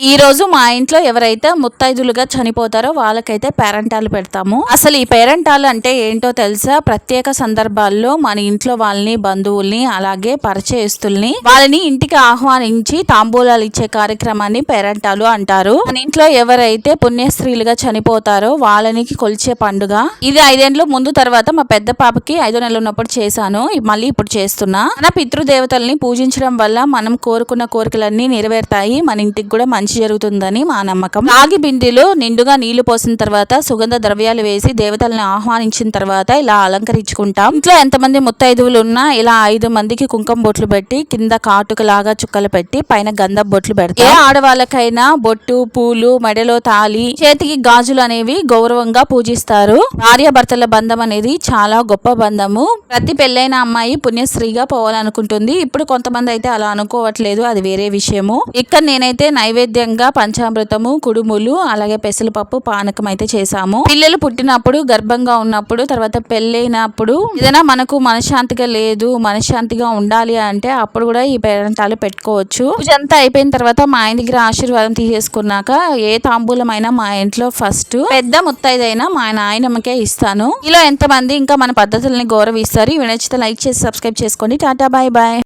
ఈ రోజు మా ఇంట్లో ఎవరైతే ముత్తైదులుగా చనిపోతారో వాళ్ళకైతే పేరంటాలు పెడతాము. అసలు ఈ పేరంటాలు అంటే ఏంటో తెలుసా? ప్రత్యేక సందర్భాల్లో మన ఇంట్లో వాళ్ళని బంధువుల్ని అలాగే పరిచయస్తుల్ని వాళ్ళని ఇంటికి ఆహ్వానించి తాంబూలాలు ఇచ్చే కార్యక్రమాన్ని పేరంటాలు అంటారు. మన ఇంట్లో ఎవరైతే పుణ్యస్త్రీలుగా చనిపోతారో వాళ్ళని కొలిచే పండుగ. ఇది ఐదేండ్లు ముందు తర్వాత మా పెద్ద పాపకి ఐదో నెలలు ఉన్నప్పుడు చేశాను. మళ్ళీ ఇప్పుడు చేస్తున్నా. మన పితృదేవతల్ని పూజించడం వల్ల మనం కోరుకున్న కోరికలన్నీ నెరవేరుతాయి. మన ఇంటికి కూడా మంచి జరుగుతుందని మా నమ్మకం. రాగి బిందెలో నిండుగా నీళ్ళు పోసిన తర్వాత సుగంధ ద్రవ్యాలు వేసి దేవతలను ఆహ్వానించిన తర్వాత ఇలా అలంకరించుకుంటాం. ఇంట్లో ఎంతమంది ముత్తైదువులు ఉన్నా ఇలా ఐదు మందికి కుంకుమ బొట్లు పెట్టి కింద కాటుక లాగా చుక్కలు పెట్టి పైన గంధ బొట్లు పెడతాం. ఏ ఆడవాళ్ళకైనా బొట్టు పూలు మెడలో తాలి చేతికి గాజులు అనేవి గౌరవంగా పూజిస్తారు. భార్య భర్తల బంధం అనేది చాలా గొప్ప బంధము. ప్రతి పెళ్ళైన అమ్మాయి పుణ్యశ్రీగా పోవాలనుకుంటుంది. ఇప్పుడు కొంతమంది అయితే అలా అనుకోవట్లేదు అది వేరే విషయము. ఇక్కడ నేనైతే నైవేద్యం నైవేద్యంగా పంచామృతము కుడుములు అలాగే పెసలపప్పు పానకం అయితే చేశాము. పిల్లలు పుట్టినప్పుడు గర్భంగా ఉన్నప్పుడు తర్వాత పెళ్ళైనప్పుడు ఏదైనా మనకు మనశ్శాంతిగా లేదు మనశ్శాంతిగా ఉండాలి అంటే అప్పుడు కూడా ఈ పేరంటాలు పెట్టుకోవచ్చు. పూజంతా అయిపోయిన తర్వాత మా ఆయన దగ్గర ఆశీర్వాదం తీసేసుకున్నాక ఏ తాంబూలమైనా మా ఇంట్లో ఫస్ట్ పెద్ద ముత్తైదైనా మా నాయనమ్మకే ఇస్తాను. ఇలా ఎంతమంది ఇంకా మన పద్ధతుల్ని గౌరవిస్తారు వినచిత లైక్ చేసి సబ్స్క్రైబ్ చేసుకోండి. Tata bye bye.